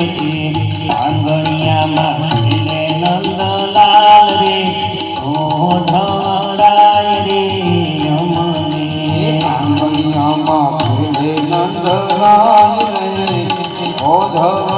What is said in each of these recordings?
વચ્ચે આંગણિયામાં ખીલે નંદલાલ રે ઓ ધડાય રે, અમને. આંગણિયામાં ખીલે નંદલાલ રે ઓ ધડાય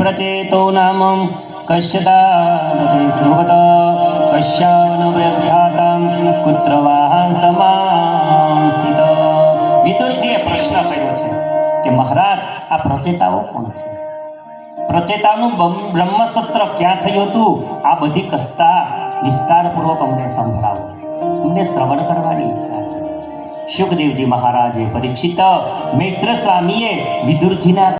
પ્રચેતો નામ કશ્યતા સૃહત કશ્યાનુવ્યખ્યાતમ કુત્ર સમાસિત વિદુરજીએ પ્રશ્ન કર્યો છે કે મહારાજ, આ પ્રચેતાઓ કોણ છે? પ્રચેતાનું બ્રહ્મસત્ર ક્યાં થયું હતું? આ બધી કસ્તા વિસ્તારપૂર્વક અમને સંભળાવો. અમને શ્રવણ કરવાની ઈચ્છા છે. સુખદેવજી મહારાજે પરીક્ષિત મૈત્ર સ્વામીએ વિદુરજીના